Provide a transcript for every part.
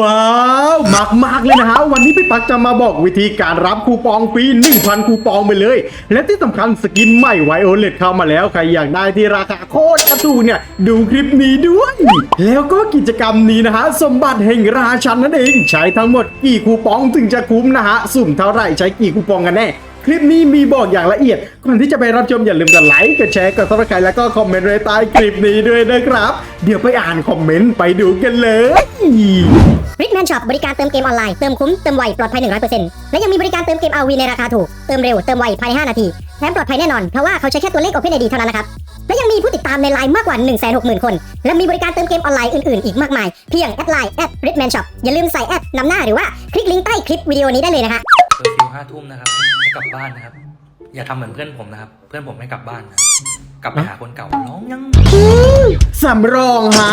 ว้าวมากมากเลยนะฮะวันนี้พี่ปักจะมาบอกวิธีการรับคูปองฟรี1,000 คูปองไปเลย และที่สำคัญสกินใหม่ไวโอเลตเข้ามาแล้ว ใครอยากได้ที่ราคาโคตรกระถูกเนี่ย ดูคลิปนี้ด้วย แล้วก็กิจกรรมนี้นะฮะ สมบัติแห่งราชันนั่นเอง ใช้ทั้งหมดกี่คูปองถึงจะคุ้มนะฮะ สุ่มเท่าไหร่ใช้กี่คูปองกันแน่ คลิปนี้มีบอกอย่างละเอียด ก่อนที่จะไปรับชมอย่าลืมกดไลค์กดแชร์กดซับสไครต์แล้วก็คอมเมนต์ไว้ใต้คลิปนี้ด้วยนะครับ เดี๋ยวไปอ่านคอมเมนต์ไปดูกันเลยริกแมนช็อปบริการเติมเกมออนไลน์ เติมคุ้ม เติมไว ปลอดภัย 100%และยังมีบริการเติมเกม RV ในราคาถูก เติมเร็ว เติมไว ภายใน 5 นาที แถมปลอดภัยแน่นอน เพราะว่าเขาใช้แค่ตัวเลข OpenID เท่านั้นนะครับ และยังมีผู้ติดตามในไลน์มากกว่า 160,000 คน และมีบริการเติมเกมออนไลน์อื่น ๆ อีกมากมาย เพียงแอดไลน์แอดริกแมนช็อปอย่าลืมใส่แอดนำหน้าหรือว่าคลิกลิงก์ใต้คลิปวิดีโอนี้ได้เลยนะฮะเคอร์ฟิวห้าทุ่มนะครับให้ กลับบ้านนะครับ อย่าทำเหมือนเพื่อนผมนะครับ เพื่อนผมไม่กลับบ้านนะกลับไปหาคนเก่าร้องยังสำรองฮะ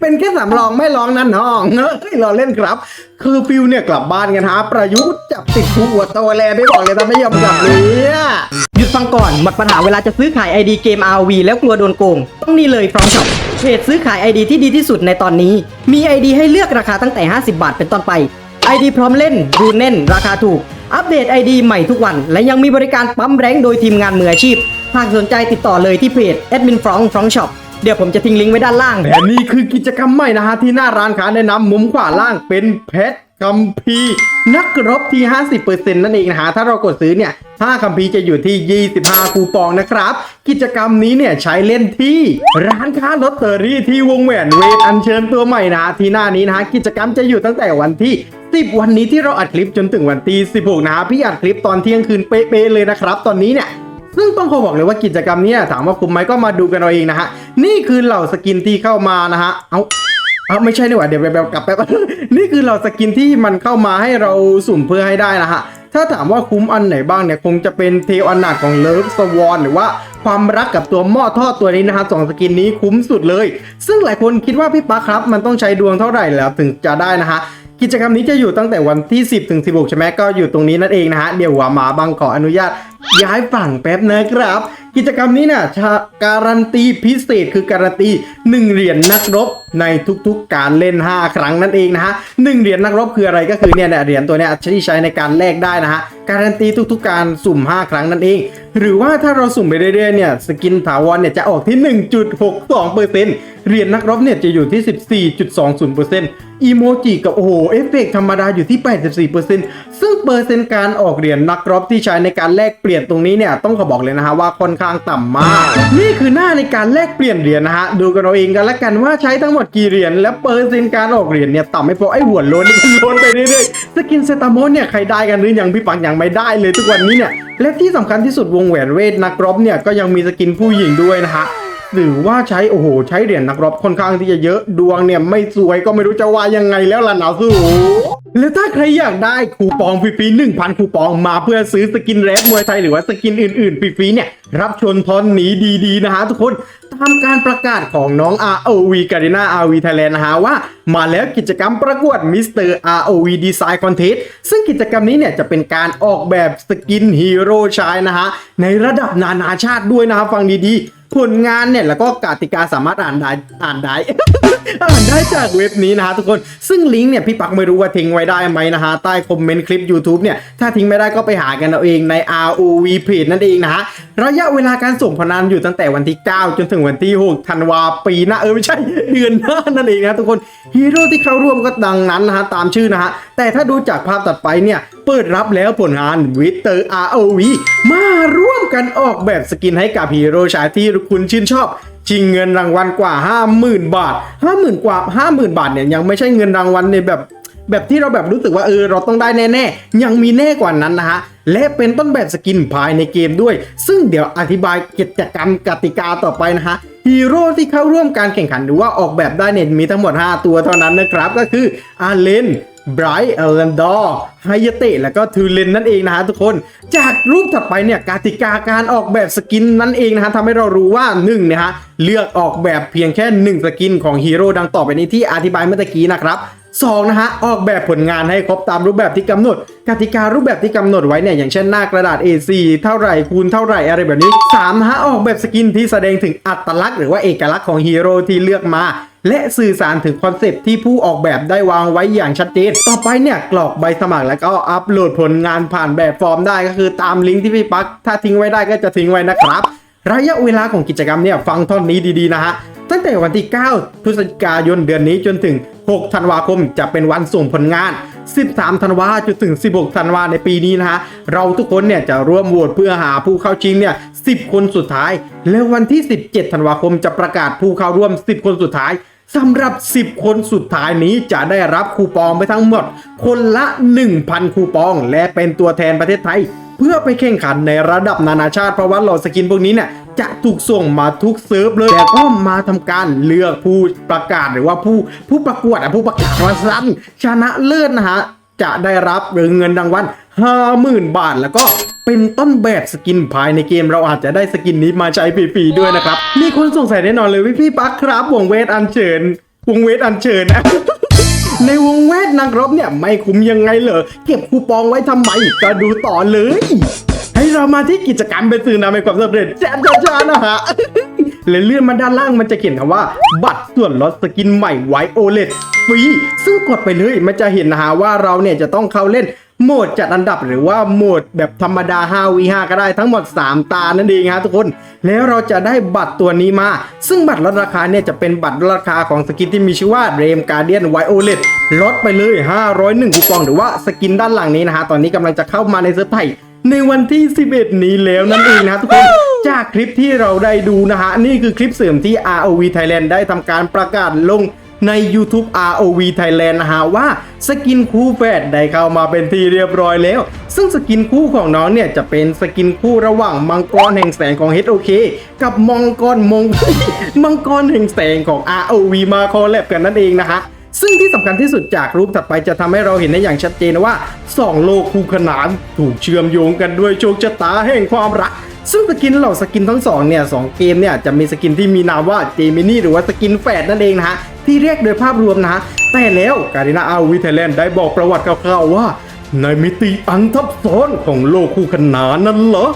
เป็นแค่สำรองไม่ร้องนั่นน้องเฮ้ยเราเล่นครับ คือฟิวเนี่ยกลับบ้านกันฮะ ประยุทธ์จับติดคุกหัวโตแลไม่บอกเลยถ้าไม่ยอมกลับเนี่ยหยุดฟังก่อน หมดปัญหาเวลาจะซื้อขาย ID เกม RV แล้วกลัวโดนโกง ต้องนี่เลยฟรองช็อปเพจซื้อขาย ID ที่ดีที่สุดในตอนนี้ มี ID ให้เลือกราคาตั้งแต่ 50 บาทเป็นต้นไป ID พร้อมเล่นรูนเน่น ราคาถูก อัปเดต ID ใหม่ทุกวัน และยังมีบริการปั๊มแรงโดยทีมงานมืออาชีพ หากสนใจติดต่อเลยที่เพจ Admin f r o n g f r o n g Shop เดี๋ยวผมจะทิ้งลิงก์ไว้ด้านล่าง และนี่คือกิจกรรมใหม่นะฮะที่หน้าร้านค้าแนะนำมุมขวาล่างเป็นเพชร คัมภีร์นักรบที่ 50%นั่นเองนะฮะถ้าเรากดซื้อเนี่ย5คัมภีร์จะอยู่ที่ 25 คูปองนะครับ กิจกรรมนี้เนี่ยใช้เล่นที่ ร้านค้าลอตเตอรี่ที่วงแหวนเวทอัญเชิญตัวใหม่นะที่หน้านี้นะฮะกิจกรรมจะอยู่ตั้งแต่วันที่10วันนี้ที่เราอัดคลิปจนถึงวันที่16นะฮะพี่อัดคลิปตอนเที่ยงคืนเป๊ะๆเลยนะครับ ตอนนี้เนี่ยซึ่งต้องขอบอกเลยว่ากิจกรรมนี้ถามว่าคุ้มไหมก็มาดูกันเอาเองนะฮะ นี่คือเหล่าสกินที่เข้ามานะฮะ เอา อาไม่ใช่นี่หว่าเดี๋ยวแบบกลับแป๊บ นี่คือเราสกินที่มันเข้ามาให้เราสุ่มเพื่อให้ได้นะฮะ ถ้าถามว่าคุ้มอันไหนบ้างเนี่ย คงจะเป็นเทวอนาถของเลิฟสวอนหรือว่าความรักกับตัวหม้อทอดตัวนี้นะฮะสองสกินนี้คุ้มสุดเลย ซึ่งหลายคนคิดว่าพี่ปั๊กครับ มันต้องใช้ดวงเท่าไหร่แล้วถึงจะได้นะฮะ กิจกรรมนี้จะอยู่ตั้งแต่วันที่ 10ถึง16 ใช่ไหมก็อยู่ตรงนี้นั่นเองนะฮะเดี๋ยวหว่ามาบังขออนุญาตย้ายฝั่งแป๊บนะครับ กิจกรรมนี้เนี่ยชาการันตีพิเศษคือการันตี 1 เหรียญนักรบในทุกๆการเล่น 5 ครั้งนั่นเองนะฮะหนึ่งเหรียญนักรบคืออะไรก็คือเนี่ยเหรียญตัวเนี้ยที่ใช้ในการแลกได้นะฮะการันตีทุกๆการสุ่ม 5 ครั้งนั่นเอง หรือว่าถ้าเราสุ่มไปเรื่อยๆเนี่ยสกินถาวรเนี่ยจะออกที่ 1.62%เหรียญนักรบเนี่ยจะอยู่ที่ 14.20% อีโมจิกับโอ้โหเอฟเฟกต์ธรรมดาอยู่ที่ 84%ซึ่งเปอร์เซ็นต์การออกเหรียญนักรบที่ใช้ในการแลกเปลี่ยนตรงนี้เนี่ยต้องขอบอกเลยนะฮะว่าค่อนข้างต่ำมาก นี่คือหน้าในการแลกเปลี่ยนเหรียญนะฮะดูกันเอาเองกันละกันว่าใช้ทั้งหมดกี่เหรียญและเปอร์เซ็นต์การออกเหรียญเนี่ยต่ำไม่พอไอ้หัวโลนนี่โลนไปเรื่อยๆสกินเซตามอนเนี่ยใครได้กันหรือยังพี่ปังยังไม่ได้เลยทุกวันนี้เนี่ยและที่สำคัญที่สุดวงแหวนเวทนักรบเนี่ยก็ยังมีสกินผู้หญิงด้วยนะฮะ หรือว่าใช้โอ้โห ใช้เหรียญนักรบค่อนข้างที่จะเยอะดวงเนี่ยไม่สวยก็ไม่รู้จะว่ายังไงแล้วล่ะหนาวสู้แล้วถ้าใครอยากได้คูปองฟรีๆ1,000คูปองมาเพื่อซื้อสกินแรดมวยไทยหรือว่าสกินอื่นๆฟรีๆเนี่ย รับชนทอนหนีดีๆนะฮะทุกคนตามการประกาศของน้อง ROV g a r d e n a RV Thailand นะฮะว่า มาแล้วกิจกรรมประกวด Mr. ROV Design Contest ซึ่งกิจกรรมนี้เนี่ยจะเป็นการออกแบบสกินฮีโร่ชายนะฮะในระดับนานาชาติด้วยนะครับฟังดีๆ ผลงานเนี่ยแล้วก็กติกาสามารถอ่านได้อ่านได้ อ่านได้จากเว็บนี้นะฮะทุกคนซึ่งลิงก์เนี่ยพี่ปักไม่รู้ว่าทิ้งไว้ได้ไหมนะฮะใต้คอมเมนต์คลิป YouTube เนี่ยถ้าทิ้งไม่ได้ก็ไปหากันเอาเองใน ROV Page นั่นเองนะฮะระยะเวลาการส่งพนันอยู่ตั้งแต่วันที่ 9 จนถึงวันที่ 6 ธันวาปีหน้าเออไม่ใช่เดือนหน้านั่นเองนะทุกคนฮีโร่ที่เข้าร่วมก็ดังนั้นนะฮะตามชื่อนะฮะแต่ถ้าดูจากภาพตัดไปเนี่ย เปิดรับแล้วผลงานวิเตอร์ ROV มาร่วมกันออกแบบสกินให้กับฮีโร่ชายที่คุณชื่นชอบชิงเงินรางวัลกว่า 50,000 บาท 50,000 กว่า 50,000 บาทเนี่ยยังไม่ใช่เงินรางวัลในแบบแบบที่เราแบบรู้สึกว่าเออเราต้องได้แน่ๆ ยังมีแน่กว่านั้นนะฮะ และเป็นต้นแบบสกินภายในเกมด้วย ซึ่งเดี๋ยวอธิบายกิจกรรมกติกาต่อไปนะฮะฮีโร่ที่เข้าร่วมการแข่งขันหรือว่าออกแบบได้เนี่ยมีทั้งหมด 5 ตัวเท่านั้นนะครับ ก็คืออาเลน ไบรท์เอลันดอร์ไฮยเตะแล้วก็ทูเลนนั่นเองนะฮะทุกคน จากรูปถัดไปเนี่ยกติกาการออกแบบสกินนั่นเองนะฮะทำให้เรารู้ว่า1นี่ยฮะเลือกออกแบบเพียงแค่ 1 สกินของฮีโร่ดังต่อไปนี้ที่อธิบายเมื่อกี้นะครับ 2นะฮะออกแบบผลงานให้ครบตามรูปแบบที่กำหนด กติการูปแบบที่กำหนดไว้เนี่ยอย่างเช่นหน้ากระดาษ A4 เท่าไหร่คูณเท่าไหร่อะไรแบบนี้3นะฮะออกแบบสกินที่แสดงถึงอัตลักษณ์หรือว่าเอกลักษณ์ของฮีโร่ที่เลือกมาและสื่อสารถึงคอนเซปต์ที่ผู้ออกแบบได้วางไว้อย่างชัดเจน ต่อไปเนี่ยกรอกใบสมัครแล้วก็อัปโหลดผลงานผ่านแบบฟอร์มได้ก็คือตามลิงก์ที่พี่ปัก ถ้าทิ้งไว้ได้ก็จะทิ้งไว้นะครับ ระยะเวลาของกิจกรรมเนี่ยฟังท่อนนี้ดีๆนะฮะ ตั้งแต่วันที่ 9 พฤศจิกายนเดือนนี้จนถึง 6 ธันวาคมจะเป็นวันส่งผลงาน 13 ธันวาจนถึง 16 ธันวาในปีนี้นะฮะ เราทุกคนเนี่ยจะร่วมโหวตเพื่อหาผู้เข้าชิงเนี่ย 10 คนสุดท้าย แล้ววันที่ 17 ธันวาคมจะประกาศผู้เข้าร่วม 10 คนสุดท้ายสำหรับ 10 คนสุดท้ายนี้จะได้รับคูปองไปทั้งหมด คนละ 1,000 คูปอง และเป็นตัวแทนประเทศไทย พื่อไปแข่งขันในระดับนานาชาติเพราะว่าเหล่าสกินพวกนี้เนี่ยจะถูกส่งมาทุกเซิร์ฟเลยแต่ก็มาทำการเลือกผู้ประกาศหรือว่าผู้ผู้ประกวดอะผู้ประกาศมาสั้นชนะเลิศนะฮะจะได้รับเงินรางวัล50,000 บาท แล้วก็เป็นต้นแบบสกินภายในเกมเราอาจจะได้สกินนี้มาใช้ฟรีๆด้วยนะครับ มีคนสงสัยแน่นอนเลยว่าพี่ปักครับวงเวทอันเชิญวงเวทอันเชิญนะ ในวงแวดนักรบเนี่ยไม่คุ้มยังไงเหรอ เก็บคูปองไว้ทำไมก็ดูต่อเลย ให้เรามาที่กิจกรรมเป็นสื่อนำไปความสำเร็จแจ๊ดจ้านะฮะเลยเลื่อนมาด้านล่างมันจะเขียนคำว่า บัตรส่วนลดสกินใหม่ไวโอเลตฟรีซึ่งกดไปเลยมันจะเห็นนะฮะว่าเราเนี่ยจะต้องเข้าเล่น โหมดจัดอันดับหรือว่าโหมดแบบธรรมดา 5v5 ก็ได้ทั้งหมด 3 ตา นั่นเองฮะทุกคน แล้วเราจะได้บัตรตัวนี้มา ซึ่งบัตรลดราคาเนี่ยจะเป็นบัตรลดราคาของสกินที่มีชื่อว่าเรมการเดียนไวโอเลตลดไปเลย 501คูปองหรือว่าสกินด้านหลังนี้นะฮะตอนนี้กำลังจะเข้ามาในเซิร์ฟไทยในวันที่ 11 นี้แล้วนั่นเองนะทุกคน จากคลิปที่เราได้ดูนะฮะ นี่คือคลิปเสริมที่ ROV Thailand ได้ทำการประกาศลง ใน YouTube ROV Thailand นะฮะว่าสกินคู่แฝดได้เข้ามาเป็นที่เรียบร้อยแล้ว ซึ่งสกินคู่ของน้องเนี่ยจะเป็นสกินคู่ระหว่างมังกรแห่งแสงของ HOK กับมังกรมงมังกรแห่งแสงของ ROV มาคอลแลบกันนั่นเองนะฮะซึ่งที่สำคัญที่สุดจากรูปถัดไปจะทำให้เราเห็นได้อย่างชัดเจนว่า 2 โลกคู่ขนานถูกเชื่อมโยงกันด้วยโชคชะตาแห่งความรัก ซึ่งสกินเหล่าสกินทั้งสองเนี่ยสองเกมเนี่ยจะมีสกินที่มีนามว่าเจมินี่หรือว่าสกินแฝดนั่นเองนะฮะที่เรียกโดยภาพรวมนะฮะแต่แล้วการินาอาวิเทเลนได้บอกประวัติคร่าวๆว่า ในมิติอันทับซ้อนของโลกคู่ขนานนั้นเหรอ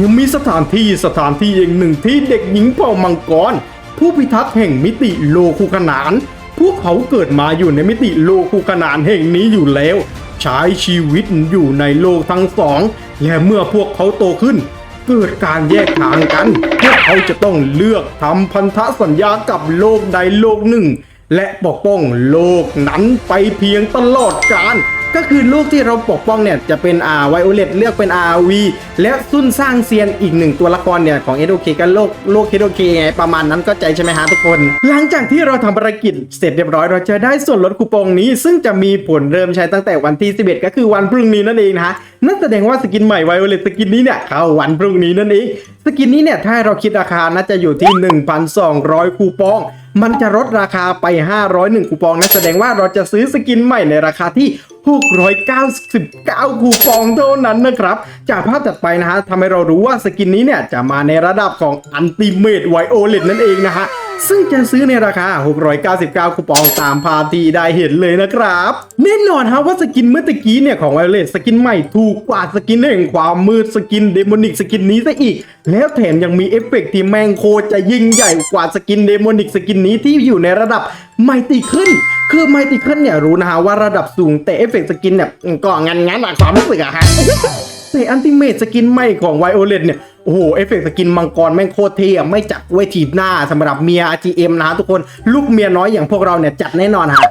ยังมีสถานที่สถานที่เองหนึ่งที่เด็กหญิงเผ่ามังกร ผู้พิทักษ์แห่งมิติโลกคู่ขนาน พวกเขาเกิดมาอยู่ในมิติโลกคู่ขนานแห่งนี้อยู่แล้ว ใช้ชีวิตอยู่ในโลกทั้งสองและเมื่อพวกเขาโตขึ้น เกิดการแยกทางกันพวกเขาจะต้องเลือกทำพันธสัญญากับโลกใดโลกหนึ่ง และปกป้องโลกนั้นไปเพียงตลอดกาล ก็คือลูกที่เราปกป้องเนี่ยจะเป็นอาไวโอเลตเลือกเป็น RV และซุ่นสร้างเซียนอีกหนึ่งตัวละครเนี่ยของ s o k กันโลกโลก s o k ไงประมาณนั้นก็ใจใช่ไหมฮะทุกคน หลังจากที่เราทำภารกิจเสร็จเรียบร้อยเราจะได้ส่วนลดคูปองนี้ ซึ่งจะมีผลเริ่มใช้ตั้งแต่วันที่ 11 ก็คือวันพรุ่งนี้นั่นเองนะฮะนั่นแสดงว่าสกินใหม่ไวโอเลตสกินนี้เนี่ยเข้าวันพรุ่งนี้นั่นเองสกินนี้เนี่ยถ้าเราคิดราคาน่าจะอยู่ที่ 1,200 คูปองมันจะลดราคาไป 501 คูปองนั่นแสดงว่าเราจะซื้อสกินใหม่ในราคาที่ 699 คูปองเท่านั้นนะครับ จากภาพตัดไปนะฮะทำให้เรารู้ว่าสกินนี้เนี่ย จะมาในระดับของ Ultimate Violet นั่นเองนะฮะซึ่งจะซื้อในราคา 699 คูปองตามภาพที่ได้เห็นเลยนะครับ แน่นอนฮะว่าสกินเมื่อตะกี้เนี่ยของ Violet สกินใหม่ถูกกว่าสกินแห่งความมืดสกินเดโมนิกสกินนี้ซะอีก แล้วแถมยังมีเอฟเฟกต์ที่แมงโคจะยิ่งใหญ่กว่าสกินเดโมนิกสกินนี้ที่อยู่ในระดับไมติขึ้น คือไมติขึ้นเนี่ยรู้นะฮะว่าระดับสูงแต่เอฟเฟกต์สกินเนี่ยก็งันงันอะความรู้สึกอะฮะแต่อันติเมตสกินใหม่ของไวโอเลตเนี่ยโอ้โหเอฟเฟกต์สกินมังกรแม่งโคตรเท่ไม่จัดไว้ทีบหน้าสำหรับเมีย RGM นะฮะทุกคนลูกเมียน้อยอย่างพวกเราเนี่ยจัดแน่นอนฮะ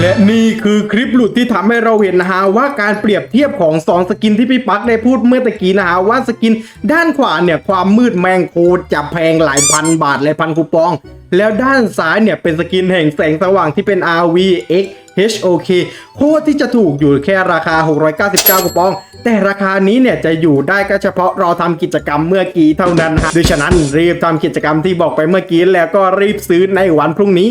และนี่คือคลิปหลุดที่ทำให้เราเห็นนะฮะว่าการเปรียบเทียบของ 2 สกินที่พี่ปักได้พูดเมื่อตะกี้นะฮะว่าสกินด้านขวาเนี่ยความมืดแมงโคจะแพงหลายพันบาทหลายพันคูปอง แล้วด้านซ้ายเนี่ยเป็นสกินแห่งแสงสว่างที่เป็น RV X HOK โคตรที่จะถูกอยู่แค่ราคา 699คูปอง แต่ราคานี้เนี่ยจะอยู่ได้ก็เฉพาะเราทำกิจกรรมเมื่อกี้เท่านั้นฮะดังนั้นรีบทำกิจกรรมที่บอกไปเมื่อกี้แล้วก็รีบซื้อในวันพรุ่งนี้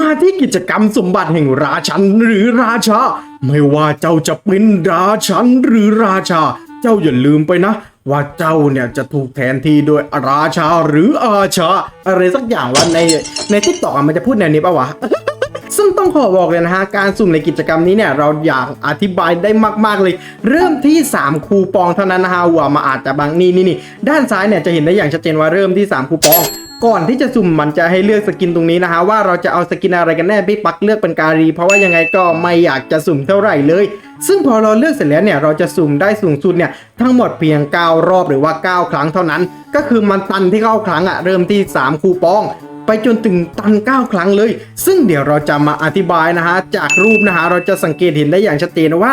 มาที่กิจกรรมสมบัติแห่งราชันหรือราชา ไม่ว่าเจ้าจะเป็นราชันหรือราชา เจ้าอย่าลืมไปนะ ว่าเจ้าเนี่ยจะถูกแทนที่โดยราชาหรืออาชาอะไรสักอย่างว่าในในทิกตอกมันจะพูดแนวนี้ปะวะซึ่งต้องขอบอกเลยนะฮะ การสุ่มในกิจกรรมนี้เนี่ยเราอยากอธิบายได้มาก ๆ เลย เริ่มที่ 3 คูปองเท่านั้นนะฮะหัวมาอาจจะบางนี่นี่นี่ด้านซ้ายเนี่ยจะเห็นได้อย่างชัดเจนว่าเริ่มที่ 3 คูปอง ก่อนที่จะสุ่มมันจะให้เลือกสกินตรงนี้นะฮะว่าเราจะเอาสกินอะไรกันแน่พี่ปักเลือกเป็นการี เพราะว่ายังไงก็ไม่อยากจะสุ่มเท่าไหร่เลย ซึ่งพอเราเลือกเสร็จแล้วเนี่ยเราจะสุ่มได้สูงสุดเนี่ยทั้งหมดเพียง 9 รอบหรือว่า 9 ครั้งเท่านั้น ก็คือมันตันที่ 9 ครั้งอะเริ่มที่ 3 คูปองไปจนถึงตัน 9 ครั้งเลย ซึ่งเดี๋ยวเราจะมาอธิบายนะฮะ จากรูปนะฮะ เราจะสังเกตเห็นได้อย่างชัดเจนว่า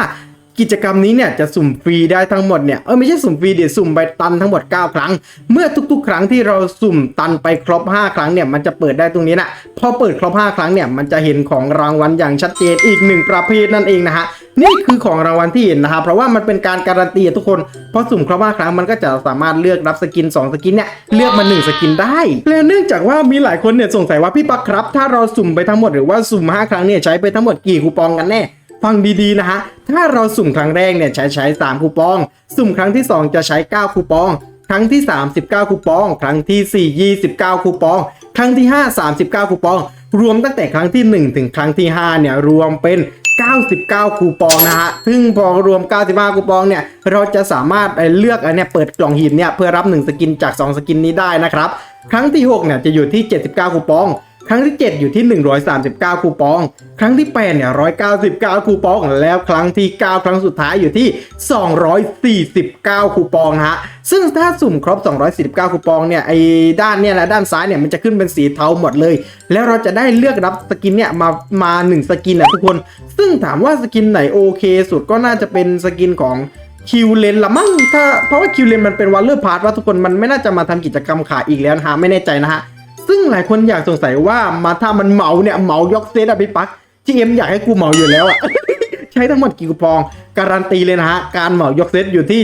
กิจกรรมนี้เนี่ยจะสุ่มฟรีได้ทั้งหมดเนี่ยเออไม่ใช่สุ่มฟรีเดี๋ยวสุ่มไปตันทั้งหมด 9 ครั้ง เมื่อทุกๆ ครั้งที่เราสุ่มตันไปครบ 5 ครั้งเนี่ยมันจะเปิดได้ตรงนี้นะพอเปิดครบ 5 ครั้งเนี่ยมันจะเห็นของรางวัลอย่างชัดเจนอีกหนึ่งประเภทนั่นเองนะฮะนี่คือของรางวัลที่เห็นนะฮะเพราะว่ามันเป็นการการันตีทุกคนพอสุ่มครบ5ครั้งมันก็จะสามารถเลือกรับสกิน 2 สกินเนี่ยเลือกมา 1 สกินได้ และเนื่องจากว่ามีหลายคนเนี่ยสงสัยว่าพี่ปักครับ ถ้าเราสุ่มไปทั้งหมดหรือว่าสุ่ม 5 ครั้งเนี่ยใช้ไปทั้งหมดกี่คูปองกันแน่ ฟังดีๆนะฮะ ถ้าเราสุ่มครั้งแรกเนี่ยใช้ใช้ 3 คูปอง สุ่มครั้งที่ 2 จะใช้ 9 คูปอง ครั้งที่3 19คูปอง ครั้งทีสี่ 4 29 คูปอง ครั้งที่ 5 39 คูปอง รวมตั้งแต่ครั้งที่ 1 ถึงครั้งที่ 5 เนี่ยรวมเป็น 99 คูปองนะฮะ ซึ่งพอรวม 95 คูปองเนี่ย เราจะสามารถเลือกอันเนี้ยเปิดกล่องหีบเนี่ยเพื่อรับ 1 สกินจาก 2 สกินนี้ได้นะครับ ครั้งที่ 6 เนี่ยจะอยู่ที่ 79 คูปอง ครั้งที่ 7 อยู่ที่ 139 คูปอง ครั้งที่8เนี่ย199 คูปอง แล้วครั้งที่ 9 ครั้งสุดท้ายอยู่ที่ 249 คูปองนะฮะ ซึ่งถ้าสุ่มครบ 249 คูปองเนี่ยไอ้ด้านเนี่ยนะด้านซ้ายเนี่ยมันจะขึ้นเป็นสีเทาหมดเลย แล้วเราจะได้เลือกรับสกินเนี่ยมามา1สกินนะทุกคน ซึ่งถามว่าสกินไหนโอเค สุดก็น่าจะเป็นสกินของคิวเลนละมั้งถ้าเพราะว่าคิวเลนมันเป็นวันเลอร์พาร์ทว่าทุกคนมันไม่น่าจะมาทำกิจกรรมขายอีกแล้วนะฮะ ไม่แน่ใจนะฮะ ซึ่งหลายคนอยากสงสัยว่ามาถ้ามันเหมาเนี่ยเหมายกเซตอะพี่ปักจีเอ็มอยากให้กูเหมาอยู่แล้วอะใช้ทั้งหมดกี่คูปอง การันตีเลยนะฮะ การเหมายกเซตอยู่ที่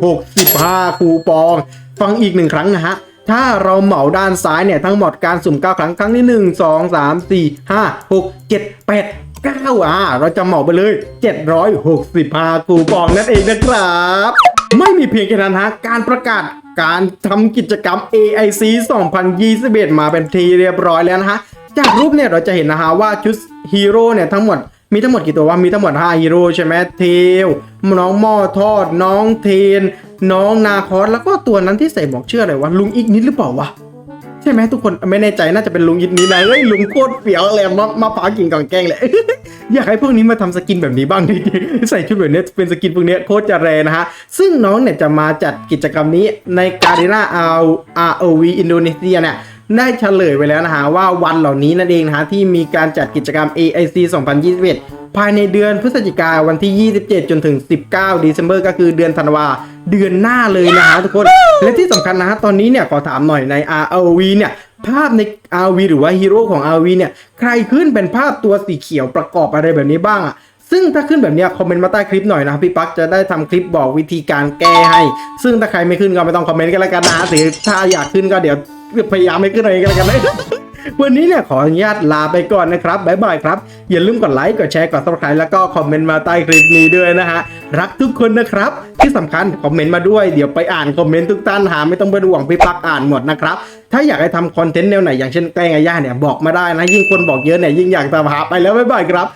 765 คูปอง ฟังอีกหนึ่งครั้งนะฮะถ้าเราเหมาด้านซ้ายเนี่ยทั้งหมดการสุ่ม 9 ครั้งครั้งที่ 1 2 3 4 5 6 7 8 9อ่าเราจะเหมาไปเลย 765คูปองนั่นเองนะครับ ไม่มีเพียงแค่นั้นฮะการประกาศ การทำกิจกรรม AIC 2021 มาเป็นทีเรียบร้อยแล้วนะฮะ จากรูปเนี่ยเราจะเห็นนะฮะว่าชุดฮีโร่เนี่ยทั้งหมดมีทั้งหมดกี่ตัวว่ามีทั้งหมด 5 ฮีโร่ใช่ไหมเทลน้องหม้อทอด น้องเทน น้องนาคอสแล้วก็ตัวนั้นที่ใส่หมวกเชื่ออะไรวะลุงอีกนิดหรือเปล่าวะ ใช่ไหมทุกคนไม่แน่ใจน่าจะเป็นลุงยินนี้นะเฮ้ยลุงโคตรเฟี้ยวเลยมามาปากิ่งกล่องแกล้งเลย อยากให้พวกนี้มาทำสกินแบบนี้บ้างจริใส่ชุดแบบนี้เป็นสกินพวกนี้โคตรจะแรงนะฮะ ซึ่งน้องเนี่ยจะมาจัดกิจกรรมนี้ในการีนาอาร์โอวีอินโดนีเซียเนี่ยได้เฉลยไว้แล้วนะฮะว่าวันเหล่านี้นั่นเองนะฮะที่มีการจัดกิจกรรม AIC 2021 ภายในเดือนพฤศจิกาวันที่ 27 จนถึง 19 d เ c ม b e r ก็คือเดือนธันวาเดือนหน้าเลยนะฮะทุกคน และที่สำคัญนะฮะตอนนี้เนี่ยขอถามหน่อยใน ROV เนี่ยภาพใน RV หรือว่าฮีโร่ของ RV เนี่ยใครขึ้นเป็นภาพตัวสีเขียวประกอบอะไรแบบนี้บ้างอะซึ่งถ้าขึ้นแบบเนี้ยคอมเมนต์มาใต้คลิปหน่อยนะพี่ปักจะได้ทำคลิปบอกวิธีการแก้ให้ ซึ่งถ้าใครไม่ขึ้นก็ไม่ต้องคอมเมนต์กันแล้วกันนะหรือถ้าอยากขึ้นก็เดี๋ยวพยายามไม่ขึ้นอะไรกันแล้วกันนะ วันนี้เนี่ยขออนุญาตลาไปก่อนนะครับบ๊ายบายครับ อย่าลืมกดไลค์กดแชร์กด subscribe แล้วก็คอมเมนต์มาใต้คลิปนี้ด้วยนะฮะรักทุกคนนะครับ ที่สำคัญคอมเมนต์มาด้วยเดี๋ยวไปอ่านคอมเมนต์ทุกท่านหาไม่ต้องเป็นห่วงพี่ปักอ่านหมดนะครับถ้าอยากให้ทำคอนเทนต์แนวไหนอย่างเช่นแกล้งอาย่าเนี่ยบอกมาได้นะยิ่งคนบอกเยอะเนี่ยยิ่งอยากจะหาไปแล้วบ๊ายบายครับ